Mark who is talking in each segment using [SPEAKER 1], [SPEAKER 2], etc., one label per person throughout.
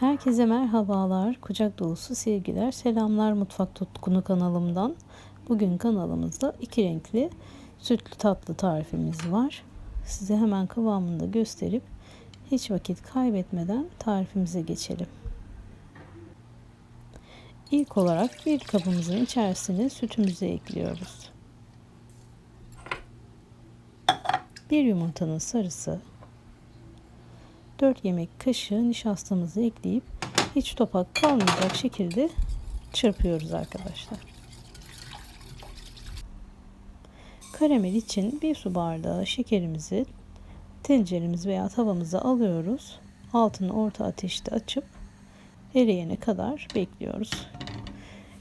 [SPEAKER 1] Herkese merhabalar, kucak dolusu sevgiler, selamlar Mutfak Tutkunu kanalımdan. Bugün kanalımızda iki renkli sütlü tatlı tarifimiz var. Size hemen kıvamını da gösterip hiç vakit kaybetmeden tarifimize geçelim. İlk olarak bir kabımızın içerisine sütümüzü ekliyoruz. Bir yumurtanın sarısı, 4 yemek kaşığı nişastamızı ekleyip hiç topak kalmayacak şekilde çırpıyoruz arkadaşlar. Karamel için bir su bardağı şekerimizi tenceremiz veya tavamıza alıyoruz. Altını orta ateşte açıp eriyene kadar bekliyoruz.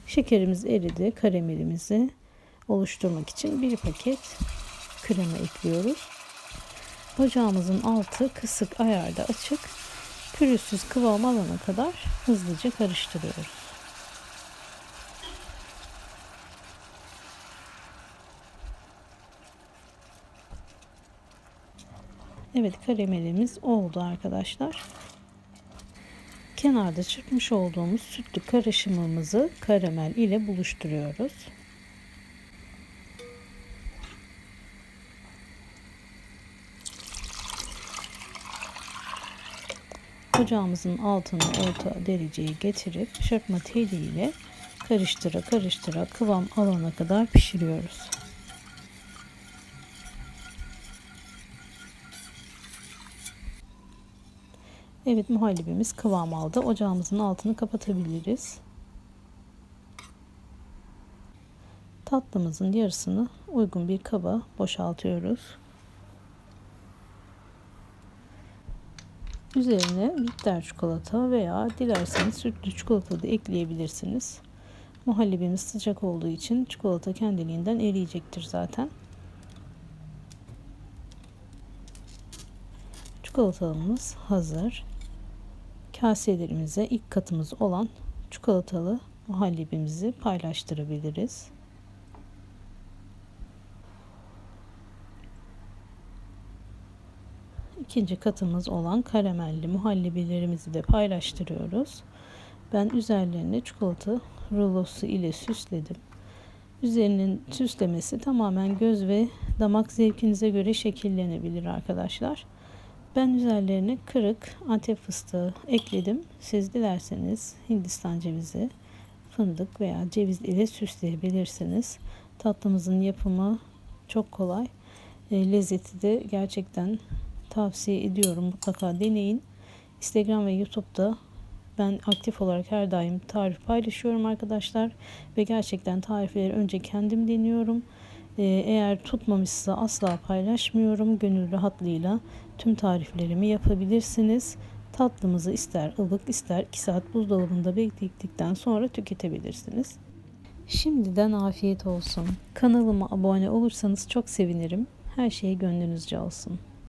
[SPEAKER 1] Şekerimiz eridi. Karamelimizi oluşturmak için bir paket krema ekliyoruz. Ocağımızın altı kısık ayarda açık. Pürüzsüz kıvam alana kadar hızlıca karıştırıyoruz. Evet karamelimiz oldu arkadaşlar. Kenarda çırpmış olduğumuz sütlü karışımımızı karamel ile buluşturuyoruz. Ocağımızın altını orta dereceye getirip çırpma teliyle karıştıra karıştıra kıvam alana kadar pişiriyoruz. Evet muhallebimiz kıvam aldı. Ocağımızın altını kapatabiliriz. Tatlımızın yarısını uygun bir kaba boşaltıyoruz. Üzerine bitter çikolata veya dilerseniz sütlü çikolata da ekleyebilirsiniz. Muhallebimiz sıcak olduğu için çikolata kendiliğinden eriyecektir zaten. Çikolatalımız hazır. Kaselerimize ilk katımız olan çikolatalı muhallebimizi paylaştırabiliriz. İkinci katımız olan karamelli muhallebilerimizi de paylaştırıyoruz. Ben üzerlerini çikolata rulosu ile süsledim. Üzerinin süslemesi tamamen göz ve damak zevkinize göre şekillenebilir arkadaşlar. Ben üzerlerine kırık antep fıstığı ekledim. Siz dilerseniz hindistan cevizi, fındık veya ceviz ile süsleyebilirsiniz. Tatlımızın yapımı çok kolay. E, lezzeti de gerçekten tavsiye ediyorum. Mutlaka deneyin. Instagram ve YouTube'da ben aktif olarak her daim tarif paylaşıyorum arkadaşlar. Ve gerçekten tarifleri önce kendim deniyorum. Ee, eğer tutmamışsa asla paylaşmıyorum. Gönül rahatlığıyla tüm tariflerimi yapabilirsiniz. Tatlımızı ister ılık ister 2 saat buzdolabında beklettikten sonra tüketebilirsiniz. Şimdiden afiyet olsun. Kanalıma abone olursanız çok sevinirim. Her şey gönlünüzce olsun.